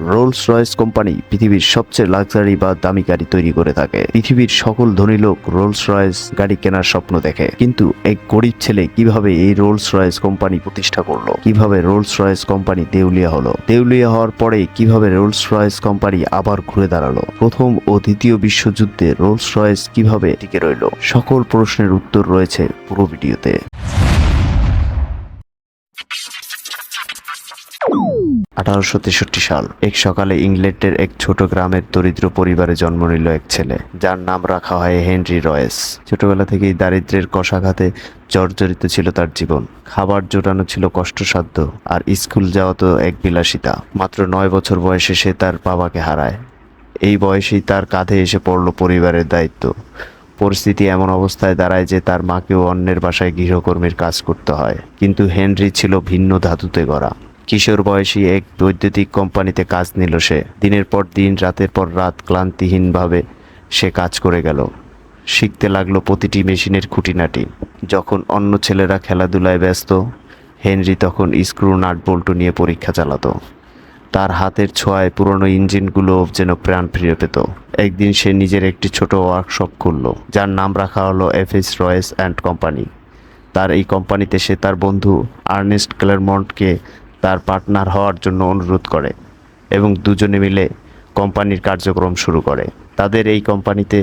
Rolls Royce company পৃথিবীর সবচেয়ে luxury বা দামি গাড়ি তৈরি করে থাকে। পৃথিবীর সকল ধনী লোক রোলস রয়েস গাড়ি কেনার স্বপ্ন দেখে। কিন্তু এক গরিব ছেলে কীভাবে এই রোলস রয়েস কোম্পানি প্রতিষ্ঠা করল? কীভাবে রোলস রয়েস কোম্পানি দেউলিয়া হলো? দেউলিয়া হওয়ার পরে কীভাবে রোলস রয়েস কোম্পানি আবার ঘুরে দাঁড়াল? প্রথম ও দ্বিতীয় বিশ্বযুদ্ধে রোলস রয়েস কীভাবে টিকে রইল? সকল প্রশ্নের উত্তর রয়েছে পুরো ভিডিওতে। আঠারোশো তেষট্টি সাল, এক সকালে ইংল্যান্ডের এক ছোট গ্রামের দরিদ্র পরিবারে জন্ম নিল এক ছেলে, যার নাম রাখা হয় হেনরি রয়েস। ছোটবেলা থেকেই দারিদ্রের কষাঘাতে জর্জরিত ছিল তার জীবন। খাবার জোটানো ছিল কষ্টসাধ্য, আর স্কুল যাওয়া তো এক বিলাসিতা। মাত্র নয় বছর বয়সে সে তার বাবাকে হারায়। এই বয়সেই তার কাঁধে এসে পড়ল পরিবারের দায়িত্ব। পরিস্থিতি এমন অবস্থায় দাঁড়ায় যে তার মাকেও অন্যের বাসায় গৃহকর্মীর কাজ করতে হয়। কিন্তু হেনরি ছিল ভিন্ন ধাতুতে গড়া। কিশোর বয়সী এক বৈদ্যুতিক কোম্পানিতে কাজ নিল সে। দিনের পর দিন, রাতের পর রাত ক্লান্তিহীনভাবে সে কাজ করে গেল। শিখতে লাগল প্রতিটি মেশিনের খুঁটিনাটি। যখন অন্য ছেলেরা খেলাধুলায় ব্যস্ত, হেনরি তখন স্ক্রু, নাট বল্টু নিয়ে পরীক্ষা চালাতো। তার হাতের ছোঁয়ায় পুরনো ইঞ্জিনগুলো যেন প্রাণ ফিরে পেত। একদিন সে নিজের একটি ছোট ওয়ার্কশপ খুলল, যার নাম রাখা হলো F S Royce and company. তার এই কোম্পানিতে সে তার বন্ধু আর্নেস্ট ক্লেরমন্টকে তার পার্টনার হওয়ার জন্য অনুরোধ করে এবং দুজনে মিলে কোম্পানির কার্যক্রম শুরু করে। তাদের এই কোম্পানিতে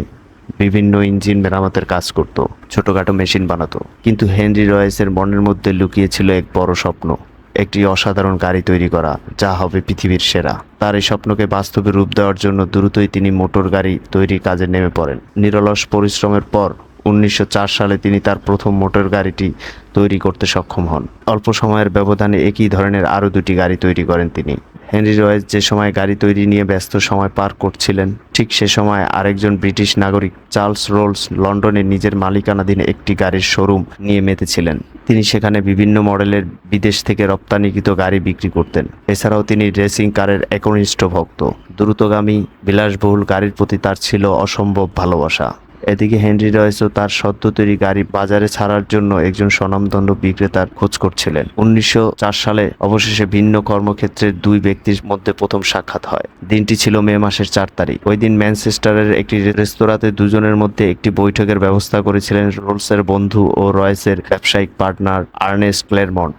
বিভিন্ন ইঞ্জিন মেরামতের কাজ করত, ছোটোখাটো মেশিন বানাতো। কিন্তু হেনরি রয়েসের মনের মধ্যে লুকিয়ে ছিল এক বড় স্বপ্ন, একটি অসাধারণ গাড়ি তৈরি করা, যা হবে পৃথিবীর সেরা। তার এই স্বপ্নকে বাস্তবে রূপ দেওয়ার জন্য দ্রুতই তিনি মোটর গাড়ি তৈরির কাজে নেমে পড়েন। নিরলস পরিশ্রমের পর উনিশশো চার সালে তিনি তার প্রথম মোটর গাড়িটি তৈরি করতে সক্ষম হন। অল্প সময়ের ব্যবধানে একই ধরনের আরও দুটি গাড়ি তৈরি করেন তিনি। হেনরি রয়েস যে সময় গাড়ি তৈরি নিয়ে ব্যস্ত সময় পার করছিলেন, ঠিক সে সময় আরেকজন ব্রিটিশ নাগরিক চার্লস রোলস লন্ডনে নিজের মালিকানাধীন একটি গাড়ির শোরুম নিয়ে মেতেছিলেন। তিনি সেখানে বিভিন্ন মডেলের বিদেশ থেকে রপ্তানিকৃত গাড়ি বিক্রি করতেন। এছাড়াও তিনি রেসিং কারের একনিষ্ঠ ভক্ত। দ্রুতগামী, বিলাসবহুল গাড়ির প্রতি তার ছিল অসম্ভব ভালোবাসা। এদিকে হেনরি রয়েসও তার সদ্য তৈরি গাড়ি বাজারে ছাড়ার জন্য একজন স্বনামদণ্ড বিক্রেতার খোঁজ করছিলেন। উনিশশো চার সালে অবশেষে ভিন্ন কর্মক্ষেত্রের দুই ব্যক্তির মধ্যে প্রথম সাক্ষাৎ হয়। দিনটি ছিল মে মাসের চার তারিখ। ওই দিন ম্যানচেস্টারের একটি রেস্তোরাঁতে দুজনের মধ্যে একটি বৈঠকের ব্যবস্থা করেছিলেন রোলসের বন্ধু ও রয়েসের ব্যবসায়িক পার্টনার আর্নেস্ট ক্লেরমন্ট।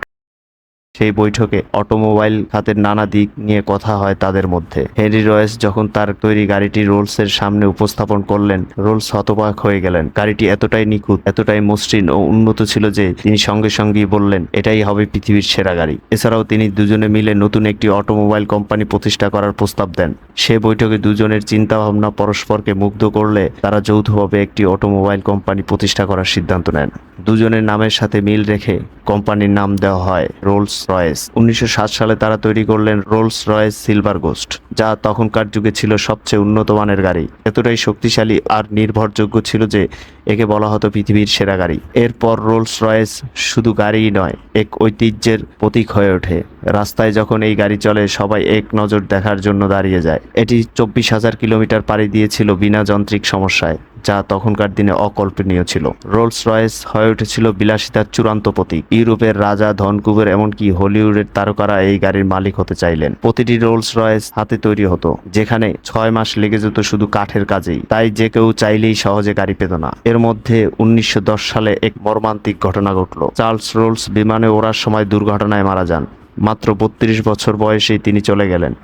সেই বৈঠকে অটোমোবাইল খাতের নানা দিক নিয়ে কথা হয় তাদের মধ্যে। হেনরি রয়েস যখন তার তৈরি গাড়িটি রোলসের সামনে উপস্থাপন করলেন, রোলস হতবাক হয়ে গেলেন। গাড়িটি এতটাই নিখুঁত, এতটাই মসৃণ ও উন্নত ছিল যে তিনি সঙ্গে সঙ্গেই বললেন, এটাই হবে পৃথিবীর সেরা গাড়ি। এছাড়াও তিনি দুজনে মিলে নতুন একটি অটোমোবাইল কোম্পানি প্রতিষ্ঠা করার প্রস্তাব দেন। সে বৈঠকে দুজনের চিন্তা ভাবনা পরস্পরকে মুগ্ধ করলে তারা যৌথভাবে একটি অটোমোবাইল কোম্পানি প্রতিষ্ঠা করার সিদ্ধান্ত নেন। দুজনের নামের সাথে মিল রেখে কোম্পানির নাম দেওয়া হয় রোলস রয়েস। উনিশশো সাত সালে তারা তৈরি করলেন রোলস রয়েস সিলভার গোস্ট, যা তখনকার যুগে ছিল সবচেয়ে উন্নত মানের গাড়ি। এতটাই শক্তিশালী আর নির্ভরযোগ্য ছিল যে একে বলা হতো পৃথিবীর সেরা গাড়ি। এরপর রোলস রয়েস শুধু গাড়িই নয়, এক ঐতিহ্যের প্রতীক হয়ে ওঠে। রাস্তায় যখন এই গাড়ি চলে, সবাই এক নজর দেখার জন্য দাঁড়িয়ে যায়। এটি চব্বিশ হাজার কিলোমিটার পাড়ি দিয়েছিল বিনা যান্ত্রিক সমস্যায়, যা তখনকার দিনে অকল্পনীয় ছিল। রোলস রয়েস হয়ে উঠেছিল বিলাসিতার চূড়ান্ত প্রতীক। ইউরোপের রাজা ধনকুবের এমনকি হলিউডের তারকারা এই গাড়ির মালিক হতে চাইলেন। প্রতিটি রোলস রয়েস হাতে তৈরি হতো, যেখানে ছয় মাস লেগে যেত শুধু কাঠের কাজেই। তাই যে কেউ চাইলেই সহজে গাড়ি পেত না। এর মধ্যে উনিশশো দশ সালে এক মর্মান্তিক ঘটনা ঘটল। চার্লস রোলস বিমানে ওড়ার সময় দুর্ঘটনায় মারা যান। মাত্র বত্রিশ বছর বয়সেই তিনি চলে গেলেন।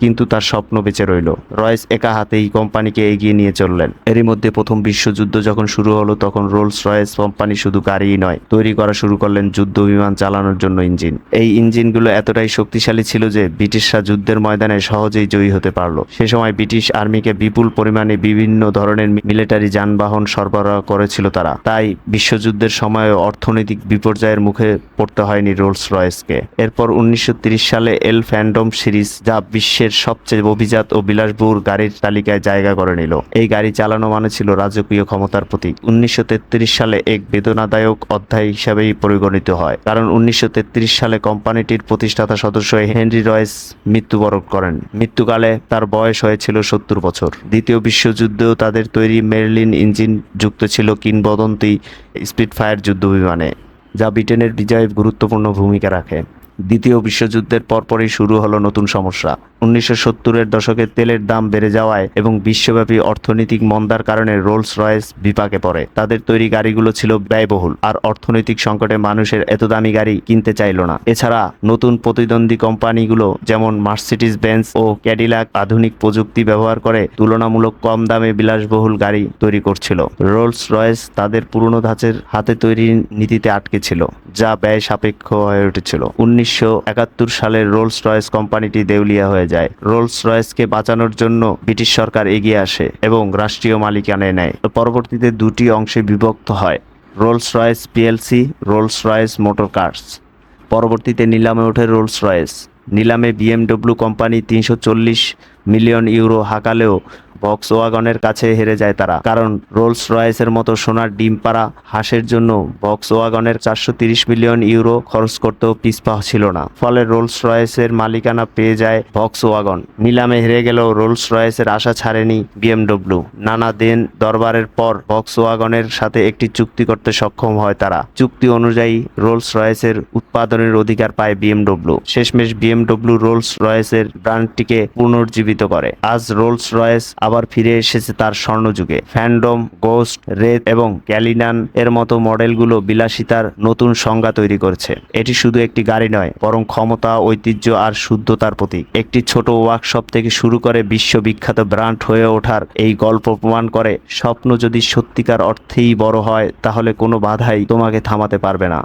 কিন্তু তার স্বপ্ন বেঁচে রইল। রয়েস একা হাতেই কোম্পানিকে এগিয়ে নিয়ে চললেন। এরই মধ্যে প্রথম বিশ্বযুদ্ধ যখন শুরু হলো, তখন রোলস রয়েস কোম্পানি শুধু গাড়িই নয়, তৈরি করা শুরু করলেন যুদ্ধ বিমান চালানোর জন্য ইঞ্জিন। এই ইঞ্জিনগুলো এতটাই শক্তিশালী ছিল যে ব্রিটিশরা যুদ্ধের ময়দানে সহজেই জয়ী হতে পারল। সে সময় ব্রিটিশ আর্মিকে বিপুল পরিমাণে বিভিন্ন ধরনের মিলিটারি যানবাহন সরবরাহ করেছিল তারা। তাই বিশ্বযুদ্ধের সময় অর্থনৈতিক বিপর্যয়ের মুখে পড়তে হয়নি রোলস রয়েসকে। এরপর উনিশশো সালে এল ফ্যান্ডম সিরিজ যা বিশ্বের সবচেয়ে অভিজাত ও বিলাসবহুল গাড়ির তালিকায় জায়গা করে নিল। এই গাড়ি চালানো মানে ছিল রাজকীয় ক্ষমতার প্রতীক। উনিশশো তেত্রিশ সালে এক বেদনাদায়ক অধ্যায় হিসাবেই পরিগণিত হয়। কারণ উনিশশো তেত্রিশ সালে কোম্পানিটির প্রতিষ্ঠাতা সদস্য হেনরি রয়েস মৃত্যুবরণ করেন। মৃত্যুকালে তার বয়স হয়েছিল সত্তর বছর। দ্বিতীয় বিশ্বযুদ্ধেও তাদের তৈরি মেরলিন ইঞ্জিন যুক্ত ছিল কিংবদন্তি স্পিডফায়ার যুদ্ধ বিমানে যা ব্রিটেনের বিজয়ে গুরুত্বপূর্ণ ভূমিকা রাখে। দ্বিতীয় বিশ্বযুদ্ধের পরপরই শুরু হলো নতুন সমস্যা। উনিশশো সত্তরের দশকে তেলের দাম বেড়ে যাওয়ায় এবং বিশ্বব্যাপী অর্থনৈতিক মন্দার কারণে রোলস রয়েস বিপাকে পড়ে। তাদের তৈরি গাড়িগুলো ছিল ব্যয়বহুল, আর অর্থনৈতিক সংকটে মানুষের এত দামি গাড়ি কিনতে চাইল না। এছাড়া নতুন প্রতিদ্বন্দ্বী কোম্পানিগুলো যেমন মার্সিডিস বেঞ্চ ও ক্যাডিলাক আধুনিক প্রযুক্তি ব্যবহার করে তুলনামূলক কম দামে বিলাসবহুল গাড়ি তৈরি করছিল। রোলস রয়েস তাদের পুরনো ধাঁচের হাতে তৈরি নীতিতে আটকে ছিল, যা ব্যয় সাপেক্ষ হয়ে উঠেছিল। উনিশশো একাত্তর সালে রোলস রয়েস কোম্পানিটি দেউলিয়া হয়ে যায়। রোলস রয়েসকে বাঁচানোর জন্য ব্রিটিশ সরকার এগিয়ে আসে এবং রাষ্ট্রীয় মালিকানায় নেয়। পরবর্তীতে দুটি অংশে বিভক্ত হয়। Rolls Royce PLC Rolls Royce motor cars. পরবর্তীতে নিলামে ওঠে রোলস রয়েস নিলামে বিএমডব্লিউ কোম্পানি তিনশো চল্লিশ মিলিয়ন ইউরো হাঁকালেও বক্স ওয়াগনের কাছে হেরে যায় তারা। কারণ রোলস রয়েসের মতো সোনার ডিম পাড়া হাঁসের জন্য বক্স ওয়াগনের চারশো মিলিয়ন ইউরো খরচ করতেও পিছপা ছিল না। ফলে রোলস রয়েসের মালিকানা পেয়ে যায় বক্স ওয়াগন নিলামে হেরে গেলেও রোলস রয়েসের আশা ছাড়েনি বিএমডব্লিউ। নানা দিন দরবারের পর বক্স ওয়াগনের সাথে একটি চুক্তি করতে সক্ষম হয় তারা। চুক্তি অনুযায়ী রোলস রয়েসের উৎপাদনের অধিকার পায় বিএমডব্লিউ। শেষমেশ বিএমডব্লিউ রোলস রয়েসের ব্র্যান্ডটিকে পুনর্জীবিত করে। আজ রোলস রয়েস আবার ফিরে এসেছে তার স্বর্ণযুগে। ফ্যান্ডম, গোস্ট রেড এবং ক্যালিনান এর মতো মডেলগুলো বিলাসিতার নতুন সংজ্ঞা তৈরি করছে। এটি শুধু একটি গাড়ি নয়, বরং ক্ষমতা, ঐতিহ্য আর শুদ্ধতার প্রতীক। একটি ছোট ওয়ার্কশপ থেকে শুরু করে বিশ্ববিখ্যাত ব্র্যান্ড হয়ে ওঠার এই গল্প প্রমাণ করে, স্বপ্ন যদি সত্যিকার অর্থেই বড় হয়, তাহলে কোনো বাধাই তোমাকে থামাতে পারবে না।